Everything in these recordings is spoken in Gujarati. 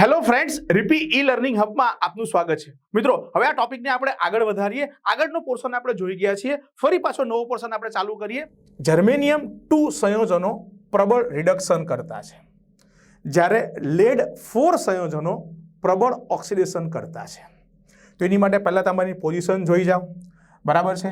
હેલો ફ્રેન્ડ્સ રિપી ઈ લર્નિંગ હબમાં આપનું સ્વાગત છે. મિત્રો, હવે આ ટોપિકને આપણે આગળ વધારીએ. આગળનો પોર્શન આપણે જોઈ ગયા છીએ. ફરી પાછો નવો પોર્શન આપણે ચાલુ કરીએ. જર્મેનિયમ ટુ સંયોજનો પ્રબળ રિડક્શન કરતા છે. જ્યારે લેડ ફોર સંયોજનો પ્રબળ ઓક્સિડેશન કરતા છે. તો એની માટે પહેલાં તમારી પોઝિશન જોઈ જાઓ. બરાબર છે?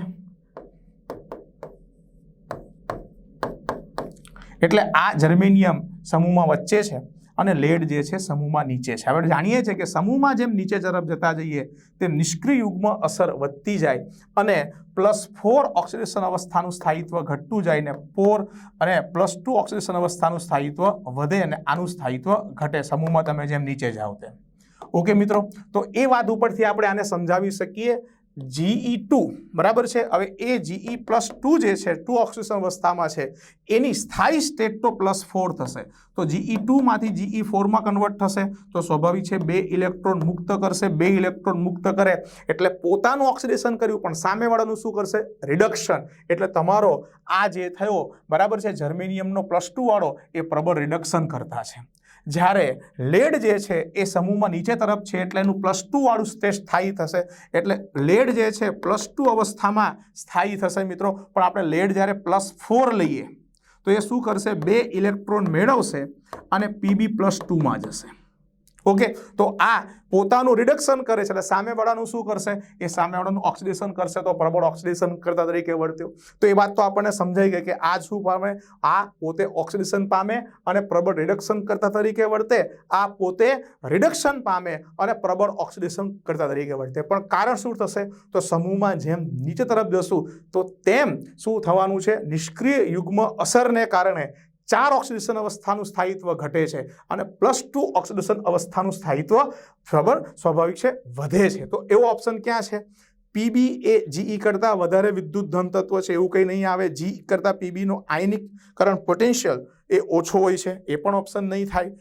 એટલે આ જર્મેનિયમ સમૂહમાં વચ્ચે છે અને લેડ જે છે સમૂહમાં નીચે છે. હવે જાણીએ છીએ કે સમૂહમાં જેમ નીચે તરફ જતા જઈએ, તેમ નિષ્ક્રિય યુગ્મ અસર વધતી જાય અને પ્લસ ફોર ઓક્સિડેશન અવસ્થાનું સ્થાયિત્વ ઘટતું જાય ને ફોર અને પ્લસ ટુ ઓક્સિડેશન અવસ્થાનું સ્થાયિત્વ વધે અને આનું સ્થાયિત્વ ઘટે. સમૂહમાં તમે જેમ નીચે જાઓ તેમ. ઓકે મિત્રો, તો એ વાત ઉપરથી આપણે આને સમજાવી શકીએ જીઈ ટુ બરાબર છે? હવે એ જીઈ પ્લસ ટુ જે છે ટુ ઓક્સિજન અવસ્થામાં છે, એની સ્થાયી સ્ટેટ તો પ્લસ ફોર થશે. તો જીઈ ટુમાંથી જીઈ ફોરમાં કન્વર્ટ થશે. તો સ્વાભાવિક છે, બે ઇલેક્ટ્રોન મુક્ત કરશે, બે ઇલેક્ટ્રોન મુક્ત કરે. એટલે પોતાનું ઓક્સિડેશન કર્યું, પણ સામેવાળાનું શું કરશે? રિડક્શન એટલે તમારો આ જે થયો, બરાબર છે જર્મેનિયમનો પ્લસ ટુવાળો એ પ્રબળ રિડક્શન કરતા છે. જ્યારે લેડ જે છે એ સમૂહમાં નીચે તરફ છે એટલે એનું પ્લસ ટુવાળું સ્ટેજ સ્થાયી થશે. એટલે લેડ જે છે પ્લસ ટુ અવસ્થામાં સ્થાયી થશે મિત્રો. પણ આપણે લેડ જ્યારે પ્લસ ફોર લઈએ, તો એ શું કરશે? બે ઇલેક્ટ્રોન મેળવશે અને પીબી પ્લસ ટુમાં જશે. ઓકે તો આ પોતાનું રિડક્શન કરે છે. એટલે સામેવાળાનું શું કરશે? એ સામેવાળાનું ઓક્સિડેશન કરશે. તો પ્રબળ ઓક્સિડેશન કરતા તરીકે વર્ત્યો. તો એ વાત તો આપણને સમજાઈ ગઈ કે આ શું પામે? આ પોતે ઓક્સિડેશન પામે અને પ્રબળ રિડક્શન કરતા તરીકે વર્તે. આ પોતે રિડક્શન પામે અને પ્રબળ ઓક્સિડેશન કરતા તરીકે વર્તે. પણ કારણ શું થશે? તો સમૂહમાં જેમ નીચે તરફ જશું, તો તેમ શું થવાનું છે? નિષ્ક્રિય યુગ્મ અસરને કારણે ચાર ઓક્સિડેશન અવસ્થાનું સ્થાયિત્વ ઘટે છે અને પ્લસ ટુ ઓક્સિડેશન અવસ્થાનું સ્થાયિત્વ બરાબર સ્વાભાવિક છે, વધે છે. તો એવો ઓપ્શન ક્યાં છે? પીબી એ જીઈ કરતાં વધારે વિદ્યુત ધન તત્વ છે, એવું કંઈ નહીં આવે. જી કરતાં પીબીનો આયનિકરણ પોટેન્શિયલ એ ઓછો હોય છે, એ પણ ઓપ્શન નહીં થાય.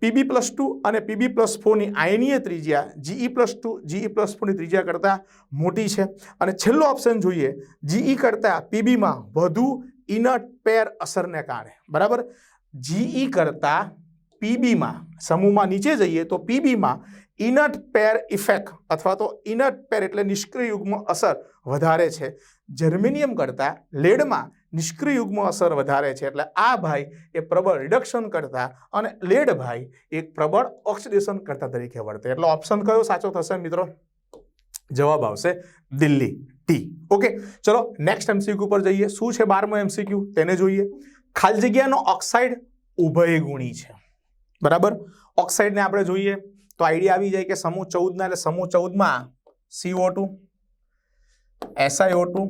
પીબી પ્લસ ટુ અને પીબી પ્લસ ફોરની આયનીય ત્રિજ્યા GE plus two GE plus ફોરની ત્રિજ્યા કરતાં મોટી છે. અને છેલ્લો ઓપ્શન જોઈએ. જીઈ કરતાં પીબીમાં વધુ ઇનટ પેર અસરને કારણે. બરાબર? જીઈ કરતાં પીબીમાં સમૂહમાં નીચે જઈએ તો પીબીમાં ઇનટ પેર ઇફેક્ટ અથવા તો ઇનટ પેર એટલે નિષ્ક્રિય યુગ્મ અસર વધારે છે. જર્મેનિયમ કરતાં લેડમાં નિષ્ક્રિય યુગ્મ અસર વધારે છે. એટલે આ ભાઈ એ પ્રબળ રિડક્શન કરતા અને લેડ ભાઈ એક પ્રબળ ઓક્સિડેશન કરતા તરીકે વર્તે. એટલે ઓપ્શન કયો સાચો થશે મિત્રો? જવાબ આવશે દિલ્હી. ટી. ઓકે ચલો નેક્સ્ટ એમસીક્યુ પર જઈએ. શું છે બારમો એમસીક્યુ તેને જોઈએ. ખાલી જગ્યાનો ઓક્સાઇડ ઉભય ગુણી છે. બરાબર? ઓક્સાઇડને આપણે જોઈએ. તો આઈડિયા આવી જાય કે સમૂહ ચૌદના એટલે સમૂહ ચૌદમાં CO two SIO two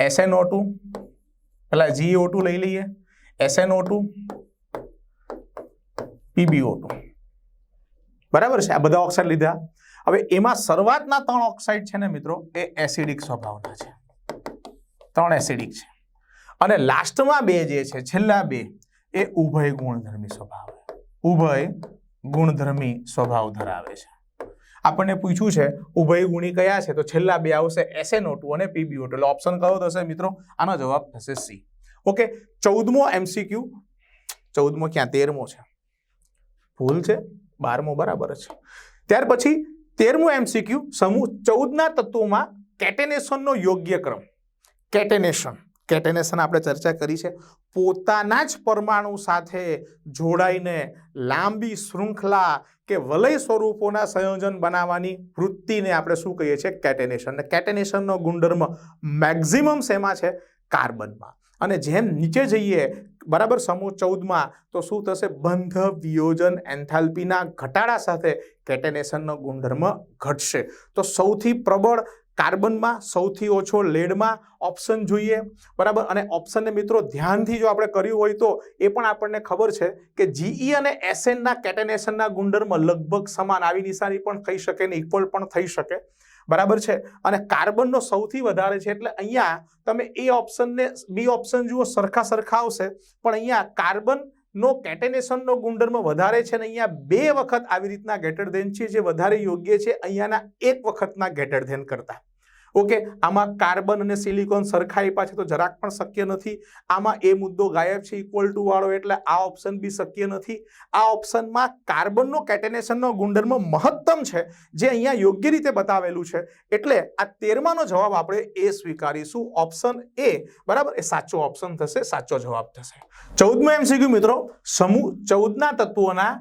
SNO two પેલા જીઓ ટુ લઈ લઈએ. એસએનઓ ટુ પીબીઓ ટુ બરાબર છે? આ બધા ઓક્સાઇડ લીધા. હવે એમાં શરૂઆતના ત્રણ ઓક્સાઇડ છે ને મિત્રો, એ એસિડિક સ્વભાવના છે. ત્રણ એસિડિક છે. અને લાસ્ટમાં બે જે છે, છેલ્લા બે, એ ઉભય ગુણધર્મી સ્વભાવ ઉભય ગુણધર્મી સ્વભાવ ધરાવે છે. આપણને પૂછ્યું છે, ઉભય ગુણી કયા છે? તો છેલ્લા બે આવશે એસએનઓ ટુ અને પીબીઓ એટલે ઓપ્શન કયો થશે મિત્રો? આનો જવાબ થશે સી ઓકે ચૌદમો એમસીક્યુ ચૌદમો ક્યાં? તેરમો છે. ભૂલ છે? બારમો બરાબર છે ત્યાર પછી તેરમું એમસીક્યુ સમૂહ ચૌદના તત્વોમાં કેટેનેશનનો યોગ્ય ક્રમ. કેટેનેશન કેટેનેશન આપણે ચર્ચા કરી છે. પોતાના જ પરમાણુ સાથે જોડાઈને લાંબી શૃંખલા કે વલય સ્વરૂપોના સંયોજન બનાવવાની વૃત્તિને આપણે શું કહીએ છીએ? કેટેનેશન કેટેનેશનનો ગુણધર્મ મેક્ઝિમમ શેમાં છે? કાર્બનમાં અને જેમ નીચે જઈએ, બરાબર સમૂહ ચૌદમાં, તો શું થશે? બંધ વિયોજન એન્થાલ્પીના ઘટાડા સાથે કેટેનેશનનો ગુણધર્મ ઘટશે. તો સૌથી પ્રબળ કાર્બનમાં સૌથી ઓછો લેડમાં ઓપ્શન જોઈએ, બરાબર? અને ઓપ્શનને મિત્રો ધ્યાનથી જો આપણે કર્યું હોય તો, એ પણ આપણને ખબર છે કે જીઈ અને એસએનના કેટેનેશનના ગુણધર્મ લગભગ સમાન. આવી નિશાની પણ થઈ શકે ને ઇક્વલ પણ થઈ શકે. બરાબર છે? અને કાર્બનનો સૌથી વધારે છે, એટલે અહીંયા તમે એ ઓપ્શનને, બી ઓપ્શન જુઓ, સરખા સરખા આવશે. પણ અહીંયા કાર્બન નો કેટેનેશનનો ગુણધર્મ વધારે છે અને અહીંયા બે વખત આવી રીતના ગેટર ધેન છે, જે વધારે યોગ્ય છે, અહીંયાના એક વખતના ગેટર ધેન કરતા. ઓકે, આમાં કાર્બન અને સિલિકોન સરખા આપ્યા તો જરાક પણ શક્ય નથી. આમાં એ મુદ્દો ગાયબ છે ઇક્વલ ટુ વાળો, એટલે આ ઓપ્શન બી શક્ય નથી. આ ઓપ્શનમાં કાર્બનનો કેટેનેશનનો ગુણધર્મ મહત્તમ છે, જે અહીંયા યોગ્ય રીતે બતાવેલું છે. એટલે આ તેરમાનો જવાબ આપણે એ સ્વીકારીશું. ઓપ્શન એ બરાબર? એ સાચો ઓપ્શન થશે, સાચો જવાબ થશે. ચૌદમો એમસીક્યુ મિત્રો, સમૂહ ચૌદના તત્વોના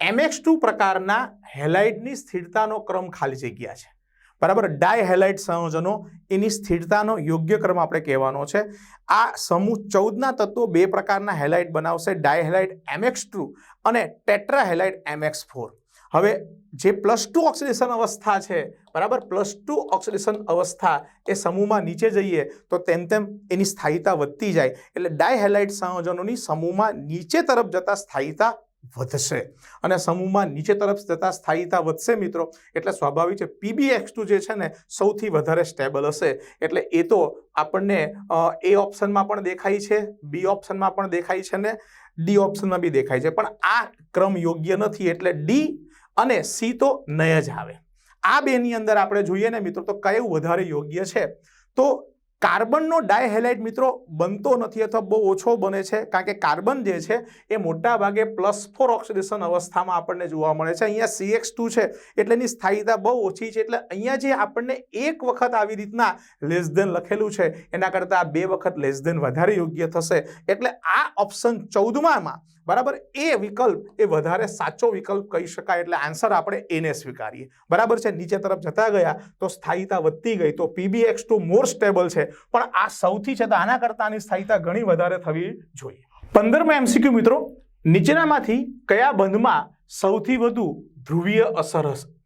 એમએક્સ ટુ પ્રકારના હેલાઇડની સ્થિરતાનો ક્રમ ખાલી જગ્યા છે. બરાબર? ડાયહેલાઇટ સંયોજનો, એની સ્થિરતાનો યોગ્ય ક્રમ આપણે કહેવાનો છે. આ સમૂહ ચૌદના તત્વો બે પ્રકારના હેલાઇટ બનાવશે. ડાયહેલાઇટ એમએક્સ ટુ અને ટેટ્રાહેલાઇટ એમએક્સ ફોર હવે જે પ્લસ ટુ ઓક્સિડેશન અવસ્થા છે, બરાબર? પ્લસ ટુ ઓક્સિડેશન અવસ્થા એ સમૂહમાં નીચે જઈએ તો તેમ તેમ એની સ્થાયીતા વધતી જાય. એટલે ડાયહેલાઇટ સંયોજનોની સમૂહમાં નીચે તરફ જતા સ્થાયીતા વધશે. અને સમૂહમાં નીચે તરફ જતા સ્થાયીતા વધશે મિત્રો. એટલે સ્વાભાવિક છે પીબી એક્સ ટુ જે છે ને, સૌથી વધારે સ્ટેબલ હશે. એટલે એ તો આપણને એ ઓપ્શનમાં પણ દેખાય છે બી ઓપ્શનમાં પણ દેખાય છે ને ડી ઓપ્શનમાં બી દેખાય છે. પણ આ ક્રમ યોગ્ય નથી, એટલે ડી અને સી તો નય જ આવે. આ બેની અંદર આપણે જોઈએ ને મિત્રો, તો કયું વધારે યોગ્ય છે? તો કાર્બનનો ડાયહેલાઇટ મિત્રો બનતો નથી અથવા બહુ ઓછો બને છે. કારણ કે કાર્બન જે છે એ મોટા ભાગે પ્લસ ફોર ઓક્સિડેશન અવસ્થામાં આપણને જોવા મળે છે. અહીંયા સીએક્સ ટુ છે એટલે એની સ્થાયીતા બહુ ઓછી છે. એટલે અહીંયા જે આપણને એક વખત આવી રીતના લેસ દેન લખેલું છે, એના કરતાં બે વખત લેસ દેન વધારે યોગ્ય થશે. એટલે આ ઓપ્શન ચૌદમામાં બરાબર? એ વિકલ્પ, એ વધારે સાચો વિકલ્પ કહી શકાય એટલે આન્સર આપણે એને સ્વીકારીએ. બરાબર છે? નીચે તરફ જતા ગયા તો સ્થાયીતા વધતી ગઈ, તો પીબીએક્સ ટુ મોર સ્ટેબલ છે. પણ આ સૌથી છે તો આના કરતાં આની સ્થાયીતા ઘણી વધારે થવી જોઈએ. પંદરમાં એમસીક્યુ મિત્રો, નીચેનામાંથી કયા બંધમાં સૌથી વધુ ધ્રુવીય અસર હશે?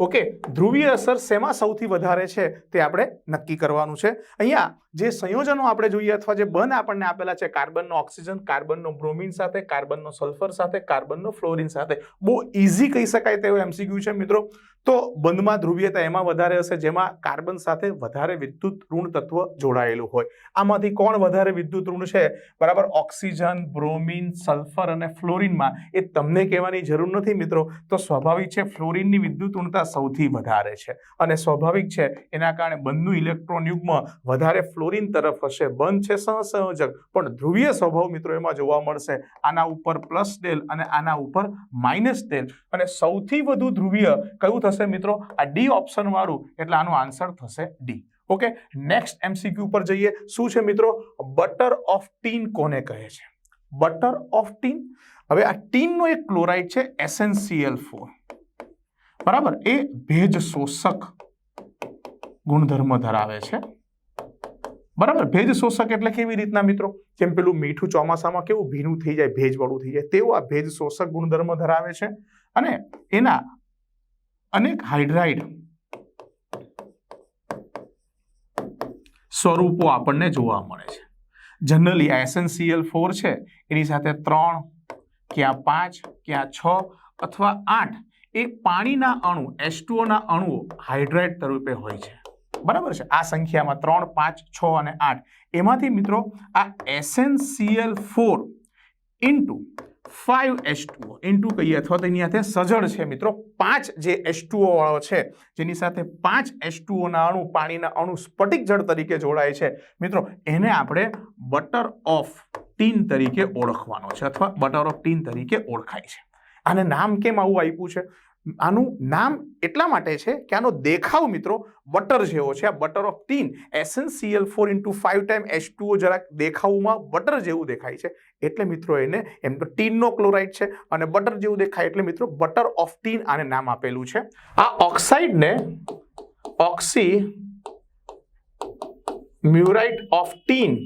ઓકે, ધ્રુવીય અસર શેમાં સૌથી વધારે છે તે આપણે નક્કી કરવાનું છે. અહીંયા જે સંયોજનો આપણે જોઈએ અથવા જે બંધ આપણને આપેલા છે, કાર્બનનો ઓક્સિજન, કાર્બનનો બ્રોમિન સાથે, કાર્બનનો સલ્ફર સાથે, કાર્બનનો ફ્લોરિન સાથે. બહુ ઇઝી કહી શકાય તેવો એમસીક્યુ છે મિત્રો. તો બંધમાં ધ્રુવીયતા એમાં વધારે હશે, જેમાં કાર્બન સાથે વધારે વિદ્યુત ઋણ તત્વ જોડાયેલું હોય. આમાંથી કોણ વધારે વિદ્યુત ઋણ છે? બરાબર, ઓક્સિજન, બ્રોમિન, સલ્ફર અને ફ્લોરિનમાં. એ તમને કહેવાની જરૂર નથી મિત્રો. તો સ્વાભાવિક છે, ફ્લોરિનની વિદ્યુત ઋણતા સૌથી વધારે છે. અને સ્વાભાવિક છે, એના કારણે બંધનું ઇલેક્ટ્રોન યુગ્મ વધારે ફ્લોરિન તરફ હશે. બંધ છે સહસંયોજક, પણ ધ્રુવીય સ્વભાવ મિત્રો એમાં જોવા મળશે. આના ઉપર પ્લસ ડેલ અને આના ઉપર માઇનસ ડેલ. અને સૌથી વધુ ધ્રુવીય કયું થશે? મિત્રો? આ ડી ઓપ્શન વાળું, એટલે આનો આન્સર થશે ડી ઓકે નેક્સ્ટ એમસીક્યુ પર જઈએ. શું છે મિત્રો? બટર ઓફ ટીન કોને કહે છે? બટર ઓફ ટીન હવે આ ટીનનો એક ક્લોરાઇડ છે એસએનસીએલ ફોર બરાબર? એ ભેજ શોષક ગુણધર્મ ધરાવે છે. બરાબર? ભેજ શોષક એટલે કેવી રીતના મિત્રો? જેમ પેલું મીઠું ચોમાસામાં કેવું ભીનું થઈ જાય ભેજ વાળું થઈ જાય, તેવું આ ભેજ શોષક ગુણધર્મ ધરાવે છે. અને એના અનેક હાઇડ્રાઇડ સ્વરૂપો આપણને જોવા મળે છે. જનરલી એસએનસીએલ ફોર છે. એની સાથે ત્રણ, ક્યાં પાંચ, ક્યાં છ અથવા આઠ એ પાણીના અણુ એસ્ટુઓના અણુઓ હાઇડ્રાઇડ તરીકે હોય છે. બરાબર છે? આ સંખ્યામાં ત્રણ, પાંચ, છ અને આઠ. એમાંથી મિત્રો આ SNCL four into five S two O into કહીએ અથવા તો એની સાથે સજળ છે મિત્રો. પાંચ જે એસ વાળો છે, જેની સાથે પાંચ એસ ટુઓના અણુ પાણીના અણુ સ્ફટિક જળ તરીકે જોડાય છે. મિત્રો, એને આપણે બટર ઓફ ટીન તરીકે ઓળખવાનો છે અથવા બટર ઓફ ટીન તરીકે ઓળખાય છે. આને નામ કેમ આવું આપ્યું છે? આનું નામ એટલા માટે છે કે આનો દેખાવ મિત્રો બટર જેવો છે. આ butter of tin SNCL four into five time H two O જરાક દેખાવમાં બટર જેવું દેખાય છે. એટલે મિત્રો એને એમ તો ટીનનો ક્લોરાઇડ છે અને બટર જેવું દેખાય એટલે મિત્રો બટર ઓફ ટીન આને નામ આપેલું છે. આ ઓક્સાઇડને ઓક્સી મ્યુરાઇટ ઓફ ટીન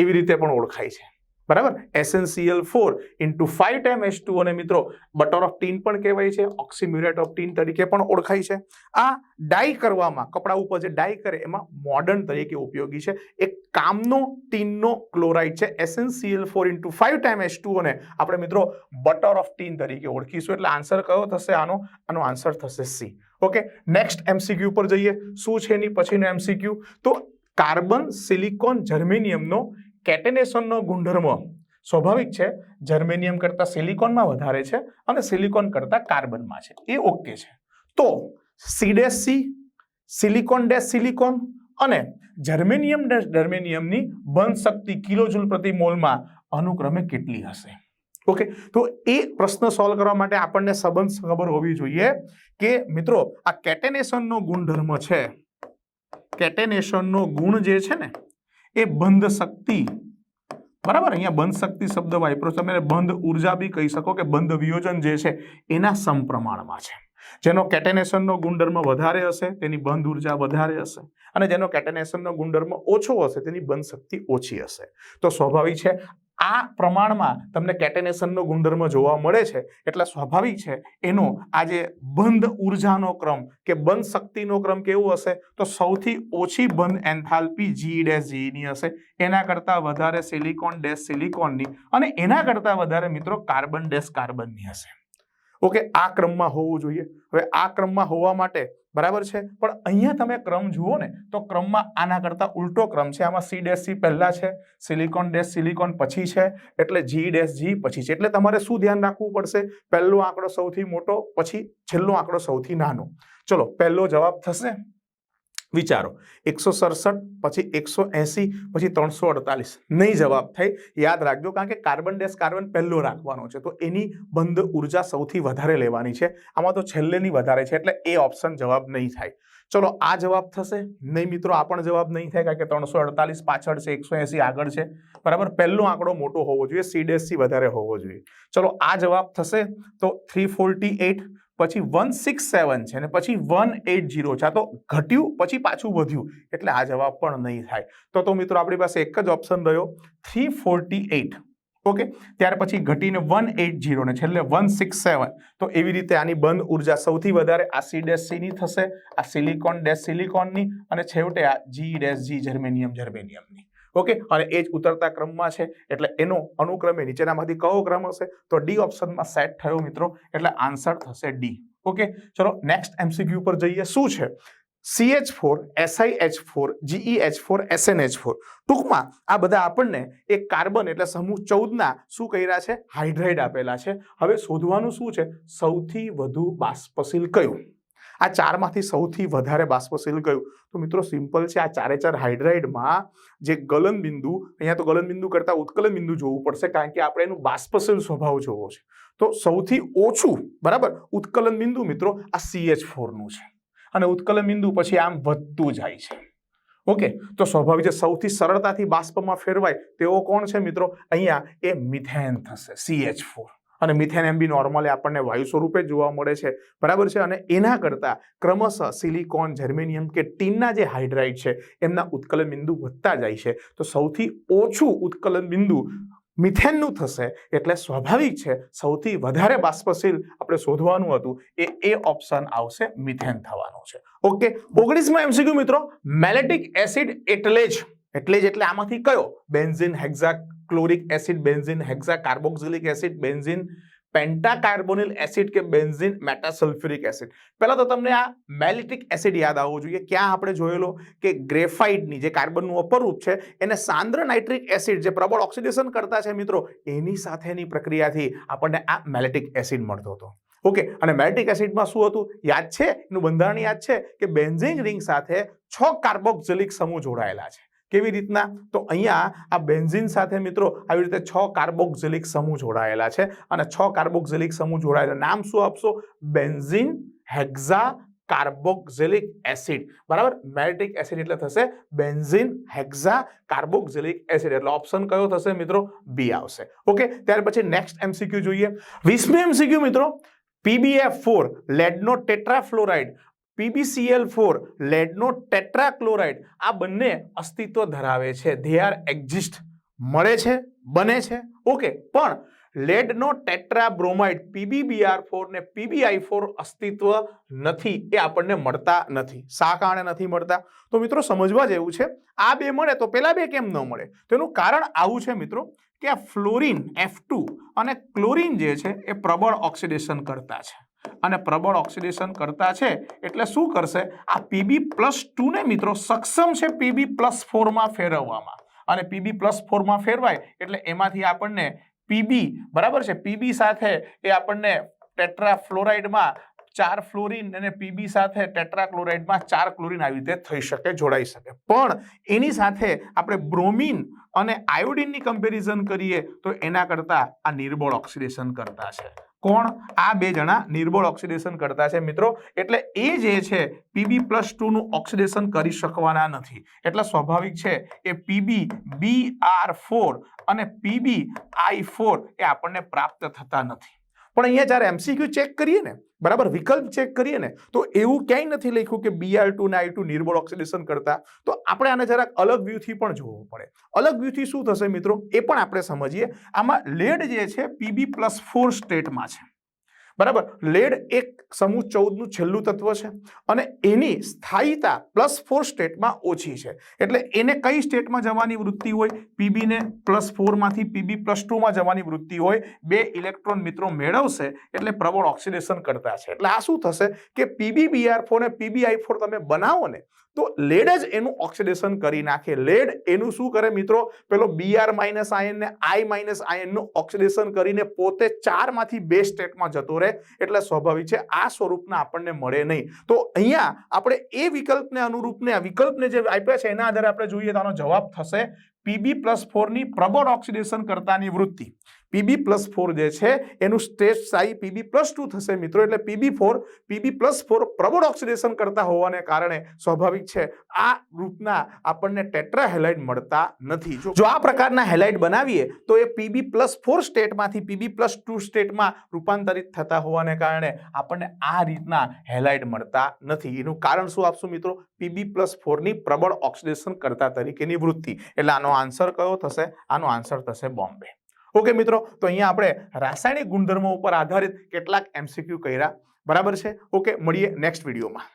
એવી રીતે પણ ઓળખાય છે. બરાબર? SnCl four into five time H two અને મિત્રો બટર ઓફ ટીન પણ કહેવાય છે ઓક્સીમ્યુરેટ ઓફ ટીન તરીકે પણ ઓળખાય છે. આ ડાય કરવામાં, કપડા ઉપર જે ડાય કરે, એમાં મોડર્ન તરીકે ઉપયોગી છે. એક કામનો ટીનનો ક્લોરાઇડ છે SnCl four into five time H two અને આપણે મિત્રો બટર ઓફ ટીન તરીકે ઓળખીશું. એટલે આન્સર કયો થશે આનો? આનો આન્સર થશે સી ઓકે નેક્સ્ટ એમસીક્યુ પર જઈએ. શું છે એની પછીનો એમસીક્યુ તો કાર્બન સિલિકોન જર્મેનિયમનો કેટેનેશનનો ગુણધર્મ સ્વાભાવિક છે. જર્મેનિયમ કરતાં સિલિકોનમાં વધારે છે અને સિલિકોન કરતાં કાર્બનમાં છે. એ ઓકે છે. તો સીડેસી સિલિકોન ડેસ સિલિકોન અને જર્મેનિયમ ડેશ જર્મેનિયમની બંધ શક્તિ કિલોજુલ પ્રતિ મોલમાં અનુક્રમે કેટલી હશે? ઓકે, તો એ પ્રશ્ન સોલ્વ કરવા માટે આપણને સંબંધ ખબર હોવી જોઈએ કે મિત્રો, આ કેટેનેશનનો ગુણધર્મ છે. કેટેનેશનનો ગુણ જે છે ને એ બંધ શક્તિ. બરાબર? અહીંયા બંધ શક્તિ શબ્દ વાપરો તમે બંધ ઊર્જા બી કહી શકો કે બંધ વિયોજન જે છે, એના સમપ્રમાણમાં છે. જેનો કેટેનેશનનો ગુણધર્મ વધારે હશે, તેની બંધ ઊર્જા વધારે હશે. અને જેનો કેટેનેશનનો ગુણધર્મ ઓછો હશે, તેની બંધ શક્તિ ઓછી હશે. તો સ્વાભાવિક છે આ પ્રમાણમાં તમને કેટેનેશનનો ગુણધર્મ જોવા મળે છે, એટલે સ્વાભાવિક છે, એનો આ જે બંધ ઉર્જાનો ક્રમ કે બંધ શક્તિનો ક્રમ કેવો હશે? તો સૌથી ઓછી બંધ એન્થાલ્પી જી ડેશ જીની હશે. એના કરતાં વધારે સિલિકોન ડેશ સિલિકોનની અને એના કરતાં વધારે મિત્રો કાર્બન ડેશ કાર્બનની હશે. ઓકે, આ ક્રમમાં હોવું જોઈએ. હવે આ ક્રમમાં હોવા માટે બરાબર છે? પણ અહીંયા તમે ક્રમ જુઓ ને, તો ક્રમમાં આના કરતાં ઉલટો ક્રમ છે. આમાં સી ડેશ સી પહેલાં છે સિલિકોન ડેશ સિલિકોન પછી છે, એટલે જી ડેશ જી પછી છે. એટલે તમારે શું ધ્યાન રાખવું પડશે? પહેલો આંકડો સૌથી મોટો, પછી છેલ્લો આંકડો સૌથી નાનો. ચલો, પહેલો જવાબ થશે. વિચારો. એકસો સડસઠ, પછી એકસો એંસી, પછી ત્રણસો અડતાલીસ. નહીં જવાબ થાય. યાદ રાખજો, કારણ કે કાર્બન ડેસ કાર્બન પહેલો રાખવાનો છે. તો એની બંધ ઊર્જા સૌથી વધારે લેવાની છે. આમાં તો છેલ્લેની વધારે છે, એટલે એ ઓપ્શન જવાબ નહીં થાય. ચલો, આ જવાબ થશે. નહીં મિત્રો, આ પણ જવાબ નહીં થાય, કારણ કે ત્રણસો અડતાલીસ પાછળ છે, એકસો એંસી આગળ છે. બરાબર? પહેલો આંકડો મોટો હોવો જોઈએ, સી સી વધારે હોવો જોઈએ. ચલો, આ જવાબ થશે. તો થ્રી ફોર્ટી એટ પછી વન સિક્સ સેવન છે અને પછી વન એટ જીરો છે. આ તો ઘટ્યું, પછી પાછું વધ્યું. એટલે આ જવાબ પણ નહીં થાય. તો તો મિત્રો આપણી પાસે એક જ ઓપ્શન રહ્યો. Three forty eight. ઓકે? ત્યાર પછી ઘટીને વન એટ જીરો ને છેલ્લે વન સિક્સ સેવન તો એવી રીતે આની બંધ ઊર્જા સૌથી વધારે આ સી ડેશ સીની થશે. આ સિલિકોન ડેશ સિલિકોનની અને છેવટે આ જી ડેશ જી જર્મેનિયમ જર્મેનિયમની. ઓકે? અને એ જ ઉતરતા ક્રમમાં છે. એટલે એનો અનુક્રમે નીચેનામાંથી કયો ક્રમ હશે? તો ડી ઓપ્શનમાં સેટ થયો મિત્રો. એટલે આન્સર થશે ડી. ઓકે? ચલો, નેક્સ્ટ એમસીક્યુ પર જઈએ. શું છે? CH four SiH four GeH four SnH four ટૂંકમાં આ બધા આપણને એક કાર્બન એટલે સમૂહ ચૌદના શું કર્યા છે? હાઇડ્રાઇડ આપેલા છે. હવે શોધવાનું શું છે? સૌથી વધુ બાષ્પશીલ કયું? આ ચારમાંથી સૌથી વધારે બાષ્પશીલ ગયું તો મિત્રો સિમ્પલ છે, આ ચારે ચાર હાઇડ્રાઇડમાં જે ગલન બિંદુ, અહીંયા તો ગલન બિંદુ કરતાં ઉત્કલન બિંદુ જોવું પડશે કારણ કે આપણે એનું બાષ્પશીલ સ્વભાવ જોવો છે. તો સૌથી ઓછું, બરાબર? ઉત્કલન બિંદુ મિત્રો આ સીએચ ફોરનું છે. અને ઉત્કલન બિંદુ પછી આમ વધતું જાય છે. ઓકે? તો સ્વાભાવિક છે, સૌથી સરળતાથી બાષ્પમાં ફેરવાય તેવો કોણ છે મિત્રો? અહીંયા એ મિથેન થશે સીએચ ફોર અને મિથેન એમ બી નોર્મલી આપણને વાયુ સ્વરૂપે જોવા મળે છે. બરાબર છે? અને એના કરતાં ક્રમશઃ સિલિકોન જર્મેનિયમ કે ટીનના જે હાઇડ્રાઇડ છે, એમના ઉત્કલન બિંદુ વધતા જાય છે. તો સૌથી ઓછું ઉત્કલન બિંદુ મિથેનનું થશે એટલે સ્વાભાવિક છે, સૌથી વધારે બાષ્પશીલ આપણે શોધવાનું હતું એ એ ઓપ્શન આવશે મિથેન થવાનું છે. ઓકે ઓગણીસમાં એમસીક્યુ મિત્રો? મેલેટિક એસિડ એટલે જ એટલે જ એટલે આમાંથી કયો? Benzene, hexa chloric acid, benzene hexa carboxylic acid, benzene, pentacarbonyl acid કે બેન્ઝિન, મેટાસલ્ફ્યુરિક એસિડ. પહેલાં તો તમને આ મેલિટિક એસિડ યાદ આવવું જોઈએ. ક્યાં આપણે જોયેલો કે ગ્રેફાઇટની જે કાર્બનનું અપરૂપ છે, એને સાંદ્ર નાઇટ્રિક એસિડ જે પ્રબળ ઓક્સિડેશન કરતા છે મિત્રો, એની સાથેની પ્રક્રિયાથી આપણને આ મેલેટિક એસિડ મળતો હતો. ઓકે, અને મેલિટિક એસિડમાં શું હતું? યાદ છે? એનું બંધારણ યાદ છે કે બેન્ઝિન રિંગ સાથે છ કાર્બોક્સિલિક સમૂહ જોડાયેલા છે. કેવી રીતના? તો અહીંયા આ બેન્ઝિન સાથે મિત્રો આવી રીતે છ કાર્બોક્સિલિક સમૂહ જોડાયેલા છે અને છ કાર્બોક્સિલિક સમૂહ જોડાયેલા નામ શું આપશો? Benzene hexa carboxylic acid. બરાબર? મેરિટિક એસિડ એટલે થશે બેન્ઝિન હેક્ઝા કાર્બોક્સિલિક એસિડ. એટલે ઓપ્શન કયો થશે મિત્રો? બી આવશે. ઓકે? ત્યાર પછી નેક્સ્ટ એમસીક્યુ જોઈએ. વીસમી એમસીક્યુ મિત્રો, પીબીએફ four લેડનો tetrafluoride. P B C L four લેડનો tetrachloride આ બંને અસ્તિત્વ ધરાવે છે. ધે આર એક્ઝિસ્ટ મળે છે, બને છે. ઓકે પણ લેડનો tetrabromide P B B R four ને પીબીઆઈ ફોર અસ્તિત્વ નથી એ આપણને મળતા નથી. શા કારણે નથી મળતા? તો મિત્રો સમજવા જેવું છે, આ બે મળે તો પેલા બે કેમ ન મળે? તેનું કારણ આવું છે મિત્રો કે આ ફ્લોરિન એફ અને ક્લોરિન જે છે એ પ્રબળ ઓક્સિડેશન કરતા છે. અને પ્રબળ ઓક્સિડેશન કરતા છે, એટલે શું કરશે? આ પીબી પ્લસ ટુને મિત્રો સક્ષમ છે પીબી પ્લસ ફોરમાં ફેરવવામાં. અને પીબી પ્લસ ફોરમાં ફેરવાય, એટલે એમાંથી આપણને પીબી બરાબર છે? પીબી સાથે એ આપણને ટેટ્રાફ્લોરાઇડમાં ચાર ફ્લોરિન અને પીબી સાથે ટેટ્રાક્લોરાઇડમાં ચાર ક્લોરિન આવી રીતે થઈ શકે, જોડાઈ શકે. પણ એની સાથે આપણે બ્રોમિન અને આયોડિનની કમ્પેરિઝન કરીએ, તો એના કરતાં આ નિર્બળ ઓક્સિડેશન કરતા છે. કોણ? આ બે જણા નિર્બળ ઓક્સિડેશન કરતા છે મિત્રો. એટલે એ જે છે પીબી પ્લસ ટુનું ઓક્સિડેશન કરી શકવાના નથી. એટલે સ્વાભાવિક છે એ પીબી બી આર ફોર અને પીબી આઈ ફોર એ આપણને પ્રાપ્ત થતા નથી. પણ અહીંયા જ્યારે એમસીક્યુ ચેક કરીએ ને, બરાબર, વિકલ્પ ચેક કરીએ ને, તો એવું ક્યાંય નથી લખ્યું કે બીઆર ટુ ને આઈ ટુ નિર્બળ ઓક્સિડેશન કરતા. તો આપણે આને જરાક અલગ વ્યૂથી પણ જોવું પડે. અલગ વ્યૂથી શું થશે મિત્રો? એ પણ આપણે સમજીએ. આમાં લેડ જે છે પીબી પ્લસ ફોર સ્ટેટમાં છે. બરાબર? લેડ એક સમૂહ ચૌદનું છેલ્લું તત્વ છે અને એની સ્થાયીતા પ્લસ ફોર સ્ટેટમાં ઓછી છે. એટલે એને કઈ સ્ટેટમાં જવાની વૃત્તિ હોય? પીબીને પ્લસ ફોરમાંથી પીબી પ્લસ ટુમાં જવાની વૃત્તિ હોય. બે ઇલેક્ટ્રોન મિત્રો મેળવશે એટલે પ્રબળ ઓક્સિડેશન કરતા છે. એટલે આ શું થશે? કે P B B R four ને પીબીઆઈ ફોર તમે બનાવો ને તો લેડ જ એનું ઓક્સિડેશન કરી નાખે. લેડ એનું શું કરે મિત્રો? પેલો બીઆર માઇનસ આયન ને આઈ માઇનસ આયનનું ઓક્સિડેશન કરીને પોતે ચારમાંથી બે સ્ટેટમાં જતો રહે. એટલે સ્વાભાવિક છે, આ સ્વરૂપના આપણને મળે નહીં. તો અહીંયા આપણે એ વિકલ્પને અનુરૂપને વિકલ્પને જે આપ્યા છે, એના આધારે આપણે જોઈએ તો આનો જવાબ થશે. પીબી પ્લસ ફોરની પ્રબળ ઓક્સિડેશન કરતાની વૃત્તિ. પીબી પ્લસ ફોર જે છે, એનું સ્ટેજ સાઈ પીબી પ્લસ ટુ થશે મિત્રો. એટલે PB four PB plus four પ્રબળ ઓક્સિડેશન કરતા હોવાને કારણે સ્વાભાવિક છે, આ ગ્રુપના આપણને ટેટ્રા હેલાઇડ મળતા નથી. જો આ પ્રકારના હેલાઇડ બનાવીએ, તો એ પીબી પ્લસ ફોર સ્ટેટમાંથી પીબી પ્લસ ટુ સ્ટેટમાં રૂપાંતરિત થતા હોવાને કારણે આપણને આ રીતના હેલાઇડ મળતા નથી. એનું કારણ શું આપશું મિત્રો? પીબી પ્લસ ફોરની પ્રબળ ઓક્સિડેશન કરતા તરીકેની વૃત્તિ. એટલે આનો આન્સર કયો થશે? આનો આન્સર થશે બોમ્બે. ઓકે મિત્રો, તો અહીંયા આપણે રાસાયણિક ગુણધર્મો ઉપર આધારિત કેટલાક એમસીક્યુ કર્યા. બરાબર છે? ઓકે, મળીએ નેક્સ્ટ વિડીયોમાં